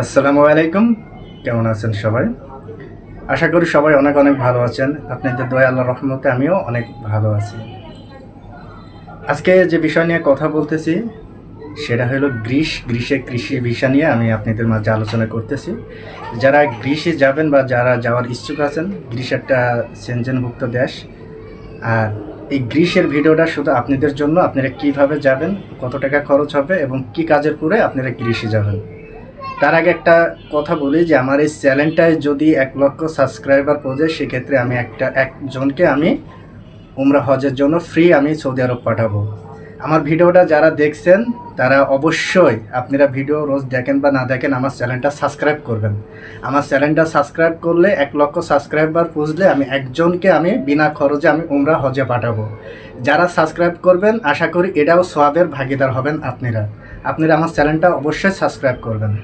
আসসালামু আলাইকুম। কেমন আছেন সবাই? আশা করি সবাই অনেক অনেক ভালো আছেন। আপনাদের দয়া আল্লাহ রহমতে আমিও অনেক ভালো আছি। আজকে যে বিষয় নিয়ে কথা বলতেছি, সেটা হলো গ্রীষ গ্রীষে কৃষি বিষয় নিয়ে আমি আপনাদের মাঝে আলোচনা করতেছি। যারা গ্রীষে যাবেন বা যারা যাওয়ার ইচ্ছুক আছেন গ্রীষ একটা সেনজেনভুক্ত দেশ। আর এই গ্রীষের ভিডিওটা শুধু আপনাদের জন্য, আপনারা কীভাবে যাবেন, কত টাকা খরচ হবে এবং কি কাজের করে আপনারা গ্রীষে যাবেন? তার আগে একটা কথা বলি যে আমার এই চ্যানেলটায় যদি এক লক্ষ সাবস্ক্রাইবার পৌঁছে সেক্ষেত্রে আমি একটা একজনকে আমি উমরা হজের জন্য ফ্রি আমি সৌদি আরব পাঠাবো। আমার ভিডিওটা যারা দেখছেন, তারা অবশ্যই আপনারা ভিডিও রোজ দেখেন বা না দেখেন আমার চ্যানেলটা সাবস্ক্রাইব করবেন। আমার চ্যানেলটা সাবস্ক্রাইব করলে, এক লক্ষ সাবস্ক্রাইবার পুষলে আমি একজনকে আমি বিনা খরচে আমি উমরা হজে পাঠাবো। যারা সাবস্ক্রাইব করবেন, আশা করি এটাও সোয়াবের ভাগিদার হবেন আপনারা। আপনারা আমার চ্যানেলটা অবশ্যই সাবস্ক্রাইব করবেন।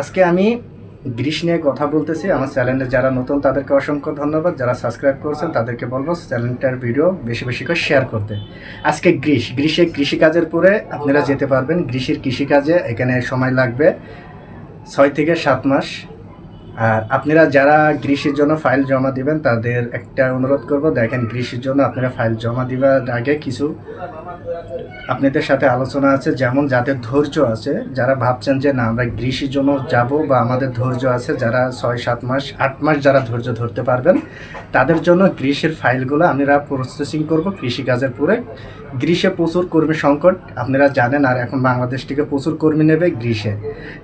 আজকে আমি গ্রীষ নিয়ে কথা বলতেছি। আমার চ্যানেলে যারা নতুন, তাদেরকে অসংখ্য ধন্যবাদ। যারা সাবস্ক্রাইব করছেন, তাদেরকে বলব চ্যানেলটার ভিডিও বেশি বেশি করে শেয়ার করতে। আজকে গ্রীষ গ্রীষে কৃষিকাজের পরে আপনারা যেতে পারবেন। গ্রীষের কৃষিকাজে এখানে সময় লাগবে ছয় থেকে সাত মাস। আর আপনারা যারা গ্রীষের জন্য ফাইল জমা দিবেন, তাদের একটা অনুরোধ করব, দেখেন গ্রীষের জন্য আপনারা ফাইল জমা দিবার আগে কিছু আপনাদের সাথে আলোচনা আছে, যেমন যাদের ধৈর্য আছে, যারা ভাবছেন যে না, আমরা গ্রীষের জন্য যাব বা আমাদের ধৈর্য আছে, যারা ছয়, সাত মাস, আট মাস যারা ধৈর্য ধরতে পারবেন, তাদের জন্য গ্রীষের ফাইলগুলো আমরা প্রসেসিং করব কৃষিকাজের পরে। গ্রীষে প্রচুর কর্মী সংকট, আপনারা জানেন, আর এখন বাংলাদেশ থেকে প্রচুর কর্মী নেবে গ্রীষে।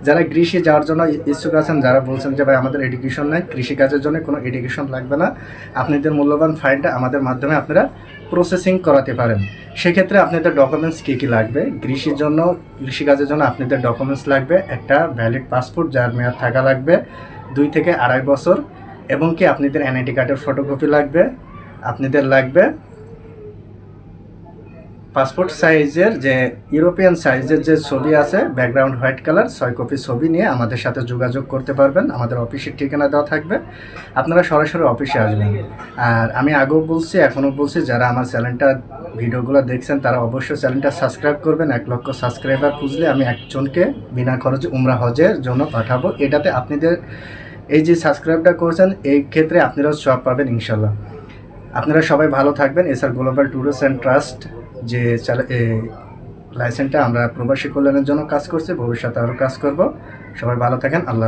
যারা গ্রীষে যাওয়ার জন্য ইচ্ছুক আছেন, যারা বলছেন যে, ভাই, আমাদের এডুকেশন নাই, কৃষিকাজের জন্য কোনো এডুকেশন লাগবে না। আপনাদের মূল্যবান ফাইলটা আমাদের মাধ্যমে আপনারা প্রসেসিং করাতে পারেন। সেক্ষেত্রে আপনাদের ডকুমেন্টস কী কী লাগবে? কৃষির জন্য, কৃষিকাজের জন্য আপনাদের ডকুমেন্টস লাগবে, একটা ভ্যালিড পাসপোর্ট যার মেয়াদ থাকা লাগবে, দুই থেকে আড়াই বছর, এবং কি আপনাদের এনআইডি কার্ডের ফটোকপি লাগবে, আপনাদের লাগবে পাসপোর্ট সাইজের যে ইউরোপিয়ান সাইজের যে ছবি আছে ব্যাকগ্রাউন্ড হোয়াইট কালার ছয় কপি ছবি নিয়ে আমাদের সাথে যোগাযোগ করতে পারবেন। আমাদের অফিসের ঠিকানা দেওয়া থাকবে। আপনারা সরাসরি অফিসে আসবেন। আর আমি আগেও বলছি, এখনও বলছি, যারা আমার চ্যানেলটা ভিডিওগুলো দেখছেন, তারা অবশ্যই চ্যানেলটা সাবস্ক্রাইব করবেন। এক লক্ষ সাবস্ক্রাইবার খুঁজলে আমি একজনকে বিনা খরচে উমরা হজের জন্য পাঠাবো। এটাতে আপনাদের এই যে সাবস্ক্রাইবটা করছেন, এই ক্ষেত্রে আপনারাও সব পাবেন ইনশাল্লাহ। আপনারা সবাই ভালো থাকবেন। SR global tourist and trust যে লাইসেন্সটা আমরা প্রবাসী কল্যাণের জন্য কাজ করছি, ভবিষ্যতে আরও কাজ করব। সবাই ভালো থাকেন। আল্লাহ